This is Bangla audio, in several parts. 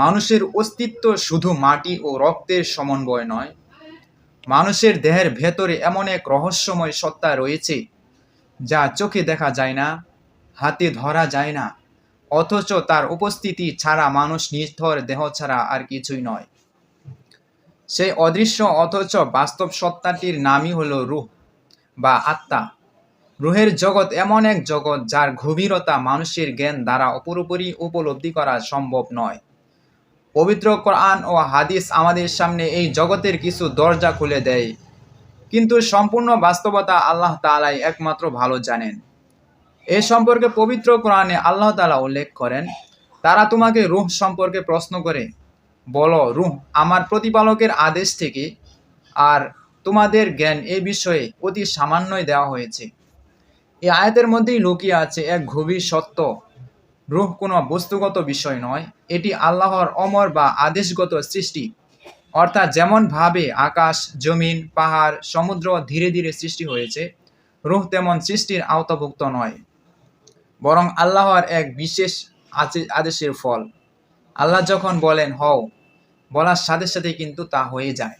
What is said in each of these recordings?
মানুষের অস্তিত্ব শুধু মাটি ও রক্তের সমন্বয় নয়, মানুষের দেহের ভেতরে এমন এক রহস্যময় সত্তা রয়েছে যা চোখে দেখা যায় না, হাতে ধরা যায় না, অথচ তার উপস্থিতি ছাড়া মানুষ নিথর দেহ ছাড়া আর কিছুই নয়। সেই অদৃশ্য অথচ বাস্তব সত্তাটির নামই হলো রূহ বা আত্মা। রুহের জগৎ এমন এক জগৎ যার গভীরতা মানুষের জ্ঞান দ্বারা পুরোপুরি উপলব্ধি করা সম্ভব নয়। পবিত্র কোরআন ও হাদিস আমাদের সামনে এই জগতের কিছু দরজা খুলে দেয়। কিন্তু সম্পূর্ণ বাস্তবতা আল্লাহ তালাই একমাত্র ভালো জানেন। এ সম্পর্কে পবিত্র কোরআনে আল্লাহ তালা উল্লেখ করেন, তারা তোমাকে রুহ সম্পর্কে প্রশ্ন করে, বলো, রুহ আমার প্রতিপালকের আদেশ থেকে আর তোমাদের জ্ঞান এ বিষয়ে অতি সামান্যই দেওয়া হয়েছে। এই আয়াতের মধ্যেই লুকিয়ে আছে এক গভীর সত্য। রুহ কোনো বস্তুগত বিষয় নয়, এটি আল্লাহর অমর বা আদেশগত সৃষ্টি। অর্থাৎ যেমনভাবে আকাশ, জমিন, পাহাড়, সমুদ্র ধীরে ধীরে সৃষ্টি হয়েছে, রুহ তেমন সৃষ্টির আওতাভুক্ত নয়। বরং আল্লাহর এক বিশেষ আদেশের ফল। আল্লাহ যখন বলেন, হও, বলার সাথে সাথে কিন্তু তা হয়ে যায়।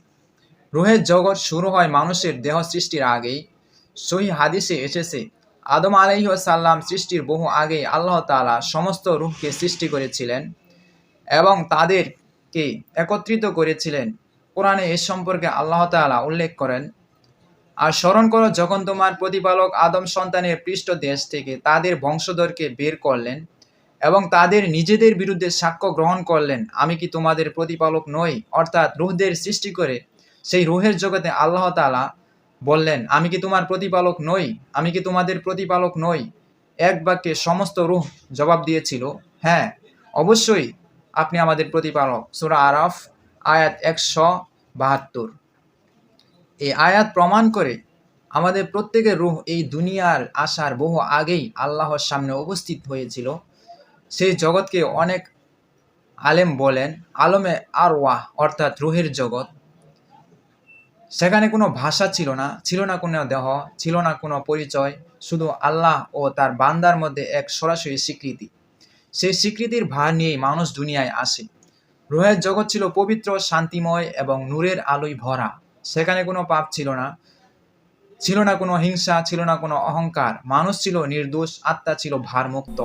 রুহের জগৎ শুরু হয় মানুষের দেহ সৃষ্টির আগেই। সহি হাদিসে এসেছে আদম আলাইসাল্লাম সৃষ্টির বহু আগেই আল্লাহ তাআলা সমস্ত রূহকে সৃষ্টি করেছিলেন এবং তাদেরকে একত্রিত করেছিলেন। কোরআনে এ সম্পর্কে আল্লাহ তাআলা উল্লেখ করেন, আর স্মরণ করো যখন তোমার প্রতিপালক আদম সন্তানের পৃষ্ঠ দেশ থেকে তাদের বংশধরকে বের করলেন এবং তাদের নিজেদের বিরুদ্ধে সাক্ষ্য গ্রহণ করলেন। আমি কি তোমাদের প্রতিপালক নই? অর্থাৎ রুহদের সৃষ্টি করে সেই রুহের জগতে আল্লাহ তাআলা বললেন, আমি কি তোমার প্রতিপালক নই? আমি কি তোমাদের প্রতিপালক নই? এক বাক্যে সমস্ত রুহ জবাব দিয়েছিল হ্যাঁ অবশ্যই আপনি আমাদের প্রতিপালক। সুরা আরাফ, আয়াত একশো বাহাত্তর। এই আয়াত প্রমাণ করে আমাদের প্রত্যেকের রুহ এই দুনিয়ার আসার বহু আগেই আল্লাহর সামনে উপস্থিত হয়েছিল। সেই জগৎকে অনেক আলেম বলেন, আলমে আর ওয়াহ অর্থাৎ রুহের জগৎ। সেখানে কোনো ভাষা ছিল না ছিল না কোনো দেহ, ছিল না কোনো পরিচয়, শুধু আল্লাহ ও তার বান্দার মধ্যে এক সরাসরি স্বীকৃতি। সেই স্বীকৃতির ভার নিয়েই মানুষ দুনিয়ায় আসে। রুহের জগৎ ছিল পবিত্র, শান্তিময় এবং নূরের আলোয় ভরা। সেখানে কোনো পাপ ছিল না ছিল না কোনো হিংসা, ছিল না কোনো অহংকার। মানুষ ছিল নির্দোষ, আত্মা ছিল ভারমুক্ত।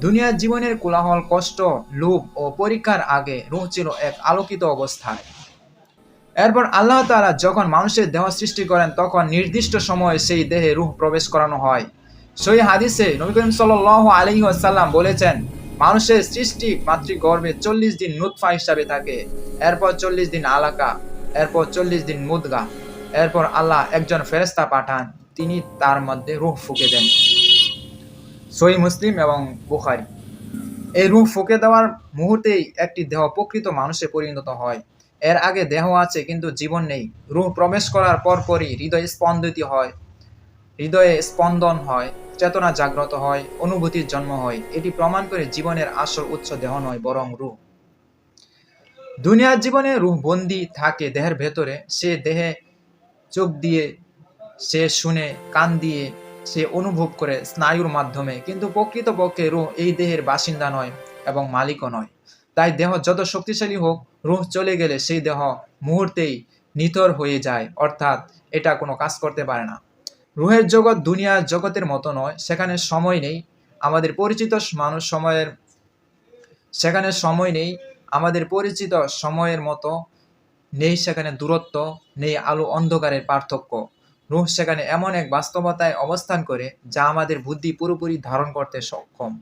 দুনিয়ার জীবনের কোলাহল, কষ্ট, লোভ ও পরীক্ষার আগে রুহ ছিল এক আলোকিত অবস্থায়। এরপর আল্লাহ তাআলা যখন মানুষের দেহ সৃষ্টি করেন, তখন নির্দিষ্ট সময়ে সেই দেহে রুহ প্রবেশ করানো হয়। সই হাদিসে নবী করিম সাল আলী আসাল্লাম বলেছেন, মানুষের সৃষ্টি মাতৃগর্ভে চল্লিশ দিন নুৎফা হিসাবে থাকে, এরপর চল্লিশ দিন আলাকা, এরপর চল্লিশ দিন মুদগা, এরপর আল্লাহ একজন ফেরেস্তা পাঠান, তিনি তার মধ্যে রুহ ফুকে দেন। সই মুসলিম এবং বুখারি। এই রুহ ফুকে দেওয়ার মুহূর্তেই একটি দেহ প্রকৃত মানুষে পরিণত হয়। এর আগে দেহ আছে কিন্তু জীবন নেই। রুহ প্রবেশ করার পরপরই হৃদয় স্পন্দিত হয়। হৃদয়ে স্পন্দন হয়, চেতনা জাগ্রত হয়, অনুভূতির জন্ম হয়। এটি প্রমাণ করে জীবনের আসল উৎস দেহ নয়, বরং রুহ। দুনিয়ার জীবনে রুহ বন্দি থাকে দেহের ভেতরে। সে দেহে চোখ দিয়ে, সে শুনে, কান দিয়ে, সে অনুভব করে স্নায়ুর মাধ্যমে। কিন্তু প্রকৃতপক্ষে রুহ এই দেহের বাসিন্দা নয় এবং মালিকও নয়। তাই দেহ যত শক্তিশালী হোক রুহ চলে গেলে সেই দেহ মুহূর্তেই নিথর হয়ে যায়, অর্থাৎ এটা কোনো কাজ করতে পারে না। রুহের জগৎ দুনিয়ার জগতের মতো নয়, সেখানে সময় নেই। আমাদের পরিচিত মানুষ সময়ের, সেখানে সময় নেই। আমাদের পরিচিত সময়ের মতো নেই, সেখানে দূরত্ব নেই, আলো অন্ধকারের পার্থক্য। রুহ সেখানে এমন এক বাস্তবতায় অবস্থান করে যা আমাদের বুদ্ধি পুরোপুরি ধারণ করতে সক্ষম।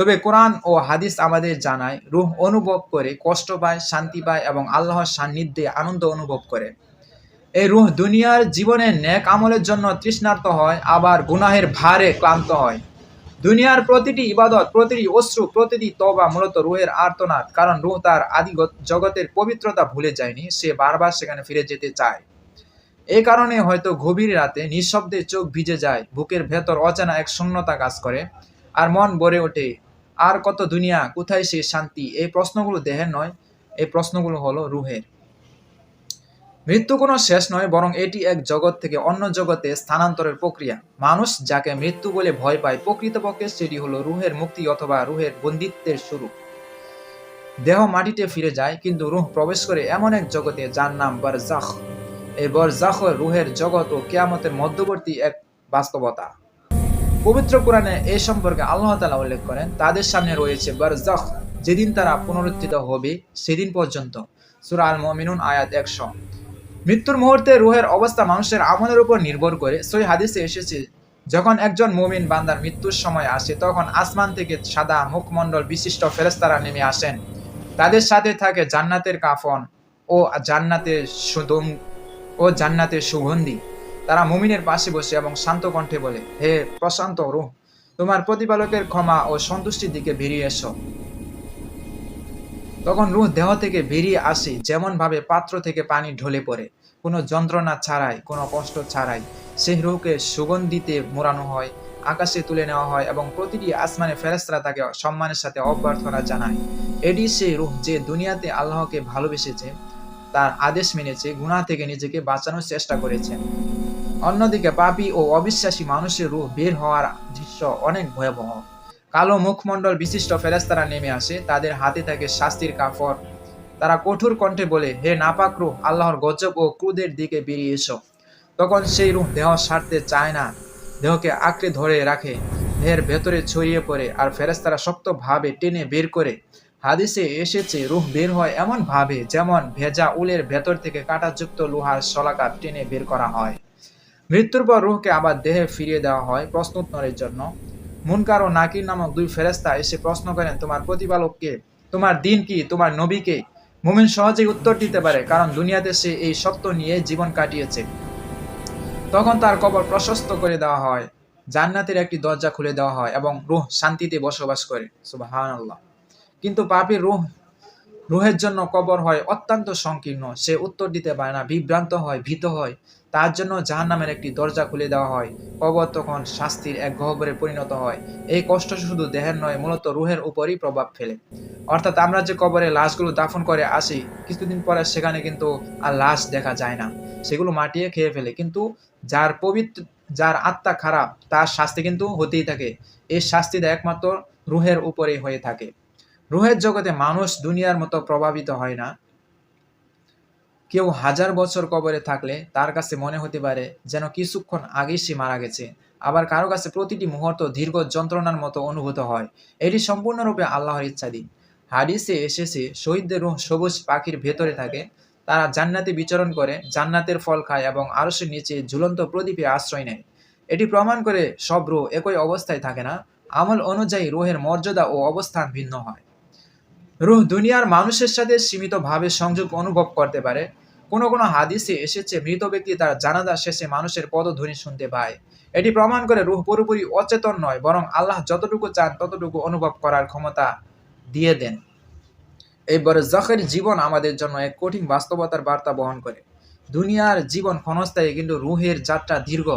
তবে কোরআন ও হাদিস আমাদের জানায়, রুহ অনুভব করে, কষ্ট পায়, শান্তি পায় এবং আল্লাহর সান্নিধ্যে আনন্দ অনুভব করে। এই রুহ দুনিয়ার জীবনে ন্যাক আমলের জন্য তৃষ্ণার্ত হয়, আবার গুনাহের ভারে ক্লান্ত হয়। দুনিয়ার প্রতিটি ইবাদত, প্রতিটি অশ্রু, প্রতিটি তবা মূলত রুহের আর্তনাদ, কারণ রুহ তার আদি জগতের পবিত্রতা ভুলে যায়নি, সে বারবার সেখানে ফিরে যেতে চায়। এই কারণে হয়তো গভীর রাতে নিঃশব্দে চোখ ভিজে যায়, বুকের ভেতর অচেনা এক শূন্যতা কাজ করে, আর মন ভরে ওঠে আর কত দুনিয়া, কোথায় সে শান্তি? এই প্রশ্নগুলো দেহের নয়, এই প্রশ্নগুলো হলো রুহের। মৃত্যু কোনো শেষ নয়, বরং এটি এক জগৎ থেকে অন্য জগতে স্থানান্তরের প্রক্রিয়া। মানুষ যাকে মৃত্যু বলে ভয় পায়, প্রকৃতপক্ষে সেটি হলো রুহের মুক্তি অথবা রুহের বন্দিত্বের শুরু। দেহ মাটিতে ফিরে যায়, কিন্তু রুহ প্রবেশ করে এমন এক জগতে যার নাম বরজাখ। এই বরজাখ রুহের জগৎ ও কেয়ামতের মধ্যবর্তী এক বাস্তবতা। পবিত্র কোরআনে এই সম্পর্কে আল্লাহ তালা উল্লেখ করেন, তাদের সামনে রয়েছে বরজাখ যেদিন তারা পুনরুত্থিত হবে, সেদিন পর্যন্ত। সুরা আল মমিনুন আয়াত একশো। মৃত্যুর মুহূর্তে রুহের অবস্থা মানুষের আমলের উপর নির্ভর করে। সই হাদিসে এসেছে, যখন একজন মুমিন বান্দার মৃত্যুর সময় আসে, তখন আসমান থেকে সাদা মুখমণ্ডল বিশিষ্ট ফেরেস্তারা নেমে আসেন। তাদের সাথে থাকে জান্নাতের কাফন ও জান্নাতের সুদম ও জান্নাতের সুগন্ধি। তারা মুমিনের পাশে বসে এবং শান্ত কণ্ঠে বলে, হে প্রশান্ত রুহ, তোমার প্রতিপালকের ক্ষমা ও সন্তুষ্টির দিকে বেরিয়ে এসো। তখন রুহ দেহ থেকে বেরিয়ে আসে যেমন ভাবে পাত্র থেকে পানি ঢলে পড়ে। কোনো যন্ত্রণা ছাড়াই, কোনো কষ্ট ছাড়াই সেই রুহকে সুগন্ধিতে মোড়ানো হয়, আকাশে তুলে নেওয়া হয় এবং প্রতিটি আসমানে ফেরেস্তারা তাকে সম্মানের সাথে অভ্যর্থনা জানায়। এটি সেই রুহ যে দুনিয়াতে আল্লাহকে ভালোবেসেছে, তার আদেশ মেনেছে গুণা থেকে নিজেকে বাঁচানোর চেষ্টা করেছে। অন্যদিকে পাপী ও অবিশ্বাসী মানুষের রূপ বের হওয়ার দৃশ্য অনেক ভয়াবহ। কালো মুখমণ্ডল বিশিষ্ট ফেরেস্তারা নেমে আসে, তাদের হাতে থাকে শাস্তির কাফর তারা কঠোর কণ্ঠে বলে, হে নাপাক রূহ আল্লাহর গজব ও ক্রুদের দিকে বেরিয়ে এসো। তখন সেই রূহ দেহ সারতে চায় না, দেহকে আঁকড়ে ধরে রাখে, দেহের ভেতরে ছড়িয়ে পড়ে আর ফেরেস্তারা শক্তভাবে টেনে বের করে। হাদিসে এসেছে রুহ বের হয় এমন ভাবে যেমন ভেজা উলের ভেতর থেকে কাঁটাযুক্ত লোহার শলাকা টেনে বের করা হয়। মৃত্যুর পর রুহকে আবার দেহে ফিরিয়ে দেওয়া হয় প্রশ্নোত্তরের জন্য। মুনকার ও নাকির নামক দুই ফেরেস্তা এসে প্রশ্ন করেন, তোমার প্রতিপালককে তোমার দিন কি? তোমার নবীকে মুমিন সহজেই উত্তর দিতে পারে, কারণ দুনিয়াতে সে এই সত্য নিয়ে জীবন কাটিয়েছে। তখন তার কবর প্রশস্ত করে দেওয়া হয়, জান্নাতের একটি দরজা খুলে দেওয়া হয় এবং রুহ শান্তিতে বসবাস করে। আল্লাহ কিন্তু পাপীর রুহ রুহের জন্য কবর হয় অত্যন্ত সংকীর্ণ। সে উত্তর দিতে পারে না, বিভ্রান্ত হয়, ভীত হয়। তার জন্য জাহান নামের একটি দরজা খুলে দেওয়া হয়। কবর তখন শাস্তির এক গহ্বরে পরিণত হয়। এই কষ্ট শুধু দেহের নয়, মূলত রুহের উপরই প্রভাব ফেলে। অর্থাৎ আমরা যে কবরে লাশগুলো দাফন করে আসি, কিছুদিন পরে সেখানে কিন্তু আর লাশ দেখা যায় না। সেগুলো মাটিয়ে খেয়ে ফেলে। কিন্তু যার পবিত্র, যার আত্মা খারাপ, তার শাস্তি কিন্তু হতেই থাকে। এই শাস্তিটা একমাত্র রুহের উপরেই হয়ে থাকে। রুহের জগতে মানুষ দুনিয়ার মতো প্রভাবিত হয় না। কেউ হাজার বছর কবরে থাকলে তার কাছে মনে হতে পারে যেন কিছুক্ষণ আগেই সে মারা গেছে। আবার কারও কাছে প্রতিটি মুহূর্ত দীর্ঘ যন্ত্রণার মতো অনুভূত হয়। এটি সম্পূর্ণরূপে আল্লাহর ইচ্ছাধীন হাদিসে এসেছে, শহীদদের রুহ সবুজ পাখির ভেতরে থাকে। তারা জান্নাতে বিচরণ করে, জান্নাতের ফল খায় এবং আরশের নিচে ঝুলন্ত প্রদীপে আশ্রয় নেয়। এটি প্রমাণ করে সব রুহ একই অবস্থায় থাকে না। আমল অনুযায়ী রুহের মর্যাদা ও অবস্থান ভিন্ন হয়। রুহ দুনিয়ার মানুষের সাথে সীমিতভাবে সংযোগ অনুভব করতে পারে। কোনো কোনো হাদিসে এসেছে, মৃত ব্যক্তি তার জানাজা শেষে মানুষের পদধ্বনি শুনতে পায়। এটি প্রমাণ করে রুহ পুরোপুরি অচেতন নয়, বরং আল্লাহ যতটুকু চান ততটুকু অনুভব করার ক্ষমতা দিয়ে দেন। এই জখের জীবন আমাদের জন্য এক কঠিন বাস্তবতার বার্তা বহন করে। দুনিয়ার জীবন ক্ষণস্থায়ী, কিন্তু রুহের যাত্রা দীর্ঘ।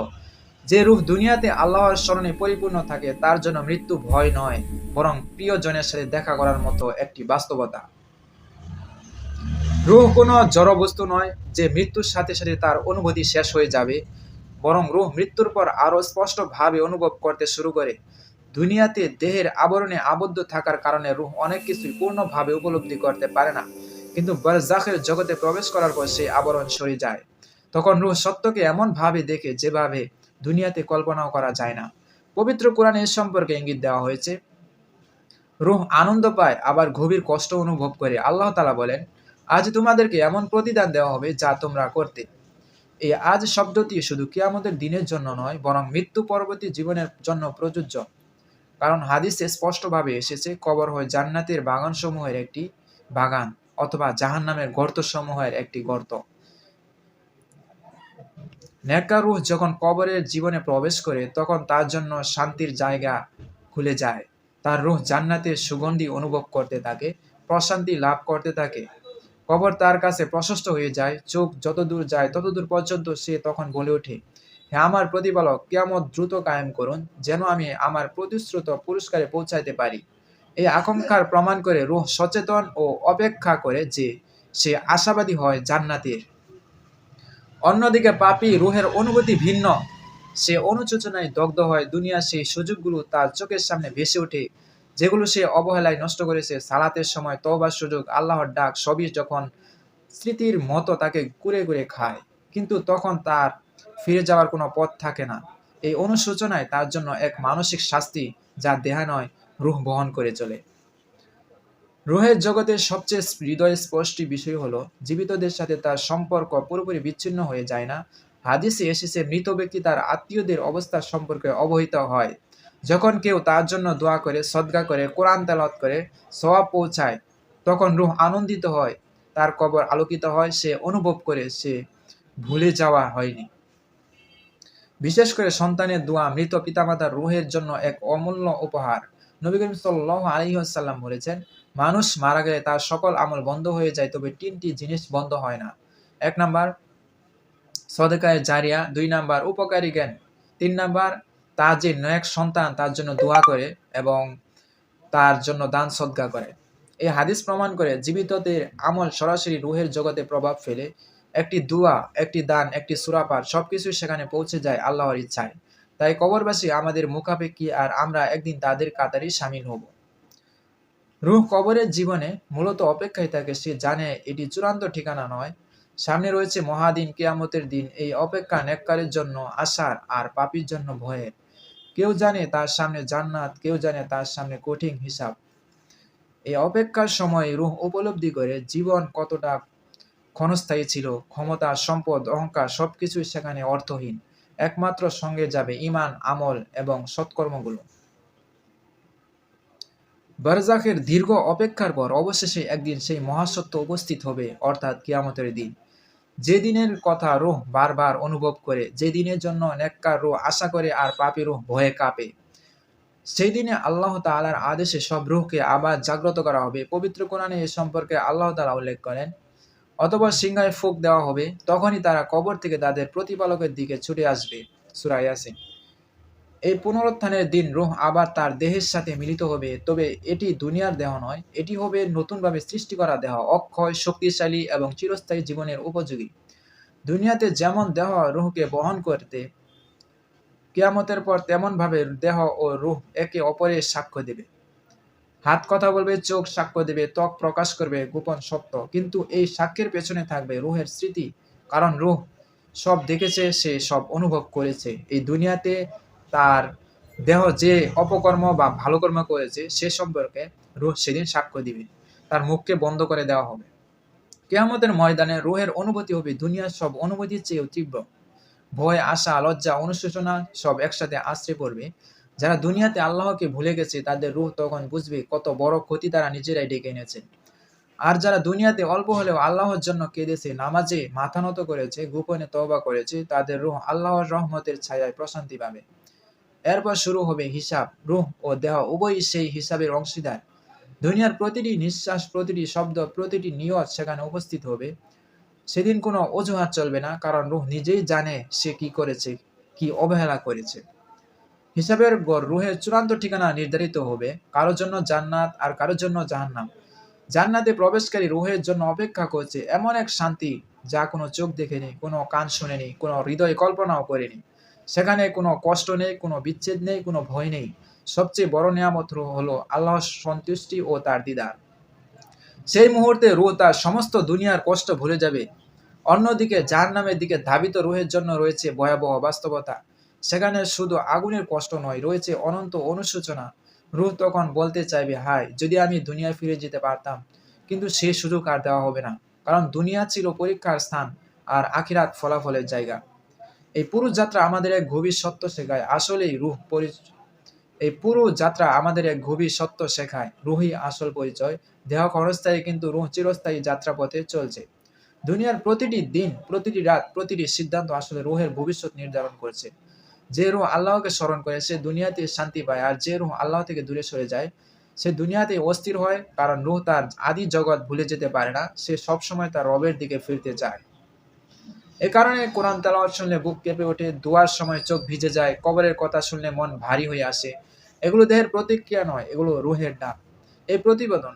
যে রুহ দুনিয়াতে আল্লাহর স্মরণে পরিপূর্ণ থাকে, তার জন্য মৃত্যু ভয় নয়, বরং প্রিয়জনের সাথে দেখা করার মতো একটি বাস্তবতা। রুহ কোনো জড় বস্তু নয় যে মৃত্যুর সাথে সাথে তার অনুভূতি শেষ হয়ে যাবে, বরং রুহ মৃত্যুর পর আরও স্পষ্টভাবে অনুভব করতে শুরু করে। দুনিয়াতে দেহের আবরণে আবদ্ধ থাকার কারণে রুহ অনেক কিছুই পূর্ণভাবে উপলব্ধি করতে পারে না, কিন্তু বরজাখের জগতে প্রবেশ করার পর সেই আবরণ সরে যায়। তখন রুহ সত্যকে এমনভাবে দেখে যেভাবে দুনিয়াতে কল্পনাও করা যায় না। পবিত্র কোরআনে এ সম্পর্কে ইঙ্গিত দেওয়া হয়েছে, রুহ আনন্দ পায়, আবার গভীর কষ্ট অনুভব করে। আল্লাহ তালা বলেন, আজ তোমাদেরকে এমন প্রতিদান দেওয়া হবে যা তোমরা করতে। এই আজ শব্দটি শুধু কিয়ামতের দিনের জন্য নয়, বরং মৃত্যু পরবর্তী জীবনের জন্য প্রযোজ্য। কারণ হাদিসে স্পষ্টভাবে এসেছে, কবর হয় জান্নাতের বাগানসমূহের একটি বাগান, অথবা জাহান নামের গর্তসমূহের একটি গর্ত। নেকা রুহ যখন কবরের জীবনে প্রবেশ করে, তখন তার জন্য শান্তির জায়গা খুলে যায়। তার রুহ জান্নাতের সুগন্ধি অনুভব করতে থাকে, প্রশান্তি লাভ করতে থাকে। কবর তার কাছে প্রশস্ত হয়ে যায়, চোখ যত দূর যায় তত দূর পর্যন্ত সে তখন বলে ওঠে হ্যাঁ আমার প্রতিপালক কেমন দ্রুত কায়েম করুন, যেন আমি আমার প্রতিশ্রুত পুরস্কারে পৌঁছাইতে পারি। এই আকাঙ্ক্ষার প্রমাণ করে রুহ সচেতন ও অপেক্ষা করে যে সে আশাবাদী হয় জান্নাতের। অন্যদিকে পাপি রুহের অনুভূতি ভিন্ন। সে অনুচোচনায় দগ্ধ হয় দুনিয়া সেই সুযোগগুলো তার চোখের সামনে ভেসে ওঠে, যেগুলো সে অবহেলায় নষ্ট করেছে। সালাতের সময় তওবার সুযোগ, আল্লাহর ডাক, সবই যখন স্মৃতির মতো তাকে কুরে কুরে খায়, কিন্তু তখন তার ফিরে যাওয়ার কোনো পথ থাকে না। এই অনুশোচনায় তার জন্য এক মানসিক শাস্তি যা দেহা নয়, রুহ বহন করে চলে। রুহের জগতের সবচেয়ে হৃদয় স্পষ্টি বিষয় হলো, জীবিতদের সাথে তার সম্পর্ক পুরোপুরি বিচ্ছিন্ন হয়ে যায় না। হাদিসে এসেছে, মৃত ব্যক্তি তার আত্মীয়দের অবস্থা সম্পর্কে অবহিত হয়। যখন কেউ তার জন্য দোয়া করে, সদগা করে, কোরআন তেলাওয়াত করে, সওয়াব পৌঁছায়, তখন রুহ আনন্দিত হয়। তার কবর আলোকিত হয়, সে অনুভব করে সে ভুলে যাওয়া হয়নি। বিশেষ করে সন্তানের দোয়া মৃত পিতামাতার রুহের জন্য এক অমূল্য উপহার। নবী করিম সাল্লাহ আলহিহাসাল্লাম বলেছেন মানুষ মারা গেলে তার সকল আমল বন্ধ হয়ে যায়, তবে তিনটি জিনিস বন্ধ হয় না। এক নাম্বার, সদকায় জারিয়া। দুই নাম্বার, উপকারী জ্ঞান। তিন নাম্বার, তার যে নয়েক সন্তান, তার জন্য দোয়া করে এবং তার জন্য দান সদ্গা করে। এই হাদিস প্রমাণ করে জীবিতদের আমল সরাসরি রুহের জগতে প্রভাব ফেলে। একটি দোয়া, একটি দান, একটি সুরাপার সবকিছু সেখানে পৌঁছে যায় আল্লাহর ইচ্ছায়। তাই কবরবাসী আমাদের মুখাপেক্ষী আর আমরা একদিন তাদের কাতারই সামিল হব। রুহ কবরের জীবনে মূলত অপেক্ষায় থাকে, সে জানে এটি চূড়ান্ত ঠিকানা নয়। সামনে রয়েছে মহাদিন, কেয়ামতের দিন। এই অপেক্ষা নেককারের জন্য আশার আর পাপির জন্য ভয়ের। কেউ জানে তার সামনে জান্নাত, কেউ জানে তার সামনে কঠিন হিসাব। এই অপেক্ষার সময় রুহ উপলব্ধি করে জীবন কতটা ক্ষণস্থায়ী ছিল, ক্ষমতা, সম্পদ, অহংকার, সবকিছুই সেখানে অর্থহীন। একমাত্র সঙ্গে যাবে ইমান, আমল এবং সৎকর্মগুলো। বারজাখের দীর্ঘ অপেক্ষার পর অবশেষে একদিন সেই মহাসত্য উপস্থিত হবে, অর্থাৎ কিয়ামতের দিন। যে দিনের কথা রোহ বারবার অনুভব করে যে দিনের জন্য নেককার রোহ আশা করে আর পাপি রোহ ভয়ে কাঁপে সেই দিনে আল্লাহ তালার আদেশে সব রুহকে আবার জাগ্রত করা হবে। পবিত্র কোরআনে এ সম্পর্কে আল্লাহ তালা উল্লেখ করেন, অথবা সিংহায় ফুক দেওয়া হবে, তখনই তারা কবর থেকে তাদের প্রতিপালকের দিকে ছুটে আসবে। সুরাই আসিন এই পুনরুত্থানের দিন রুহ আবার তার দেহের সাথে মিলিত হবে, তবে এটি দুনিয়ার দেহ নয়, এটি হবে নতুনভাবে সৃষ্টি করা দেহ, অক্ষয়, শক্তিশালী এবং চিরস্থায়ী জীবনের উপযোগী। দুনিয়াতে যেমন দেহ রুহকে বহন করতে, কেয়ামতের পর তেমনভাবে দেহ ও রুহ একে অপরের সাক্ষ্য দেবে। হাত কথা বলবে, চোখ সাক্ষ্য দেবে, ত্বক প্রকাশ করবে, গোপন সত্য। কিন্তু এই সাক্ষ্যের পেছনে থাকবে রুহের স্মৃতি, কারণ রুহ সব দেখেছে, সে সব অনুভব করেছে। এই দুনিয়াতে তার দেহ যে অপকর্ম বা ভালো কর্ম করেছে, সে সম্পর্কে রুহ সেদিন সাক্ষ্য দিবে। তার মুখকে বন্ধ করে দেওয়া হবে। কেয়ামতের ময়দানে রুহের অনুভূতি হবে দুনিয়ার সব অনুভূতির চেয়েও তীব্র। ভয়, আশা, লজ্জা, অনুশোচনা সব একসাথে আশ্রে পড়বে যারা দুনিয়াতে আল্লাহকে ভুলে গেছে, তাদের রুহ তখন বুঝবে কত বড় ক্ষতি তারা নিজেরাই ডেকে এনেছে। আর যারা দুনিয়াতে অল্প হলেও আল্লাহর জন্য কেঁদেছে, নামাজে মাথা নত করেছে, গোপনে তবা করেছে, তাদের রুহ আল্লাহর রহমতের ছায়ায় প্রশান্তি পাবে। এরপর শুরু হবে হিসাব, রুহ ও দেহ। উভয়ই সেই হিসাবের অংশীদার। দুনিয়ার প্রতিটি নিঃশ্বাস, প্রতিটি শব্দ, প্রতিটি নিয়ত সেখানে উপস্থিত হবে। সেদিন কোনো অজুহাত চলবে না, কারণ রুহ নিজেই জানে সে কি করেছে, কি অবহেলা করেছে। হিসাবের গড় রুহের চূড়ান্ত ঠিকানা নির্ধারিত হবে, কারোর জন্য জান্নাত আর কারোর জন্য জাহান্নাম। জান্নাতে প্রবেশকারী রুহের জন্য অপেক্ষা করছে এমন এক শান্তি যা কোনো চোখ দেখেনি, কোনো কান শুনেনি, কোনো হৃদয় কল্পনাও করেনি। সেখানে কোনো কষ্ট নেই, কোনো বিচ্ছেদ নেই, কোনো ভয় নেই। সবচেয়ে বড় নিয়ামত হলো আল্লাহর সন্তুষ্টি ও তার দিদার। সেই মুহূর্তে রুহ তার সমস্ত দুনিয়ার কষ্ট ভুলে যাবে। অন্যদিকে যার নামের দিকে ধাবিত রুহের জন্য রয়েছে ভয়াবহ বাস্তবতা। সেখানে শুধু আগুনের কষ্ট নয়, রয়েছে অনন্ত অনুশোচনা। রুহ তখন বলতে চাইবে, হায়, যদি আমি দুনিয়ায় ফিরে যেতে পারতাম, কিন্তু সে সুযোগ আর দেওয়া হবে না। কারণ দুনিয়া ছিল পরীক্ষার স্থান আর আখিরাত ফলাফলের জায়গা। এই পুরো যাত্রা আমাদের এক গভীর সত্য শেখায়। আসলেই রুহ পরি এই পুরো যাত্রা আমাদের এক গভীর সত্য শেখায়। রুহই আসল পরিচয়। দেহ ক্ষণস্থায়ী কিন্তু রুহ চিরস্থায়ী যাত্রাপথে চলছে। দুনিয়ার প্রতিটি দিন, প্রতিটি রাত, প্রতিটি সিদ্ধান্ত আসলে রুহের ভবিষ্যৎ নির্ধারণ করছে। যে রুহ আল্লাহকে স্মরণ করে, সে দুনিয়াতে শান্তি পায়। আর যে রুহ আল্লাহ থেকে দূরে সরে যায়, সে দুনিয়াতে অস্থির হয়। কারণ রুহ তার আদি জগৎ ভুলে যেতে পারে না। সে সবসময় তার রবের দিকে ফিরতে চায়। এ কারণে কোরআন তালাওয়াত শুনলে বুক কেঁপে ওঠে, দোয়ার সময় চোখ ভিজে যায়, কবরের কথা শুনলে মন ভারী হয়ে আসে। এগুলো দেহের প্রতিক্রিয়া নয়, এগুলো রুহের ডাক এই প্রতিবেদন